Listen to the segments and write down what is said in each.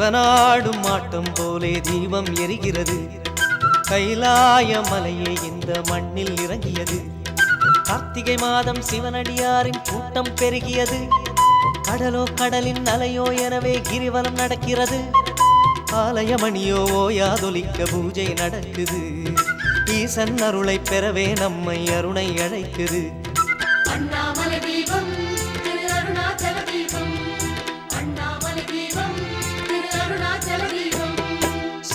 சிவனாடும் மாட்டம் போலே தீபம் எரிகிறது. கைலாய மலையே இந்த மண்ணில் இறங்கியது. கார்த்திகை மாதம் சிவனடியாரின் கூட்டம் பெருகியது. கடலோ கடலின் அலையோ எனவே கிரிவலம் நடக்கிறது. ஆலயமணியோ ஓயாதொலிக்க பூஜை நடக்குது. ஈசன் அருளை பெறவே நம்மை அருணை அழைக்குது. அண்ணாமலை தீபம்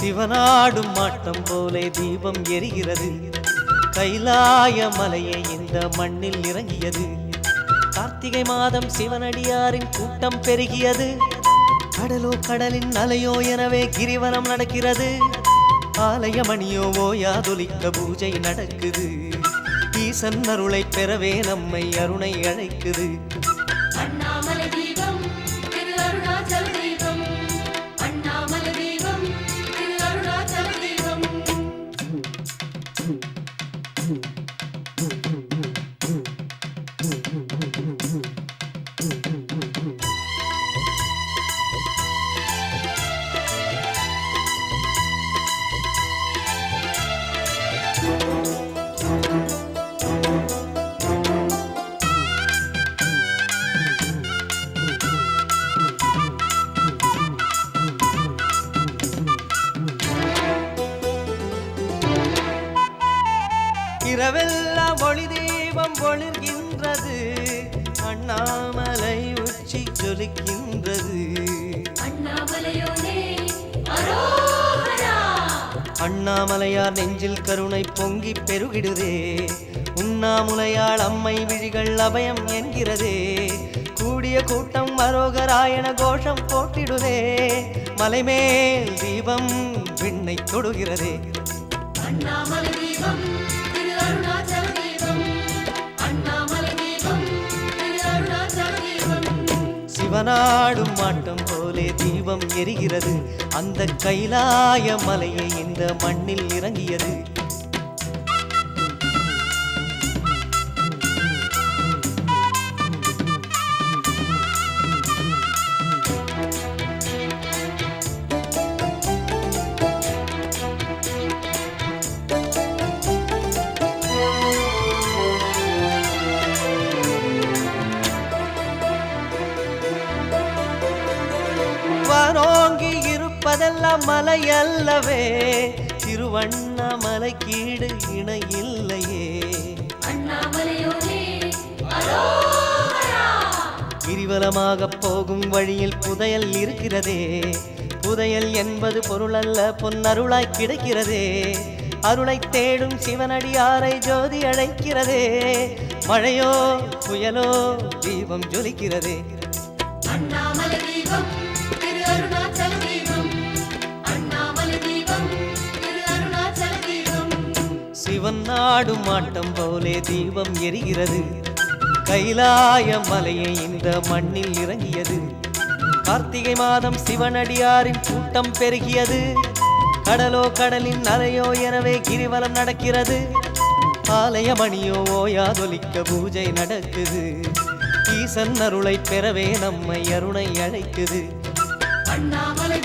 சிவனாடும் மாட்டம் போலே தீபம் எரிகிறது. கைலாய மலையை இந்த மண்ணில் இறங்கியது. கார்த்திகை மாதம் சிவனடியாரின் கூட்டம் பெருகியது. கடலோ கடலின் அலையோ எனவே கிரிவனம் நடக்கிறது. ஆலயமணியோ ஓயாதொலிக்க பூஜை நடக்குது. ஈசன் அருளை பெறவே நம்மை அருணை அழைக்குது. இரவெல்லாம் ஒளி தெய்வம் ஒளிர்கின்றது. அண்ணாமலை உச்சி ஜொலிக்கின்றது. அண்ணாமலையார் நெஞ்சில் கருணை பொங்கி பெருகிடுதே. உண்ணாமுலையாள் அம்மை விழிகள் அபயம் என்கிறதே. கூடிய கூட்டம் அரோகராயண கோஷம் போட்டிடுதே. மலைமேல் தீபம் விண்ணை தொடுகிறதே. அண்ணாமலை சிவனாடும் மாட்டம் போலே தீபம் எரிகிறது. அந்த கைலாய மலையை இந்த மண்ணில் இறங்கியது. இருப்பதெல்லாம் மலை அல்லவே திருவண்ணாமலை கீடு இணை இல்லையே. கிரிவலமாக போகும் வழியில் புதையல் இருக்கிறதே. புதையல் என்பது பொருளல்ல பொன்னருளாய் கிடைக்கிறதே. அருளை தேடும் சிவனடியாரை ஜோதி அழைக்கிறதே. மழையோ புயலோ தீபம் ஜொலிக்கிறதே. அண்ணாமலை தீபம் சிவன் நாடும் ஆட்டம் போலே தீபம் எரிகிறது. கைலாய மலையை இந்த மண்ணில் இறங்கியது. கார்த்திகை மாதம் சிவனடியாரின் கூட்டம் பெருகியது. கடலோ கடலின் அலையோ எனவே கிரிவலம் நடக்கிறது. ஆலயமணியோ ஓயாதொலிக்க பூஜை நடக்குது. ஈசன் அருளை பெறவே நம்மை அருணை அழைக்குது. அண்ணாமலை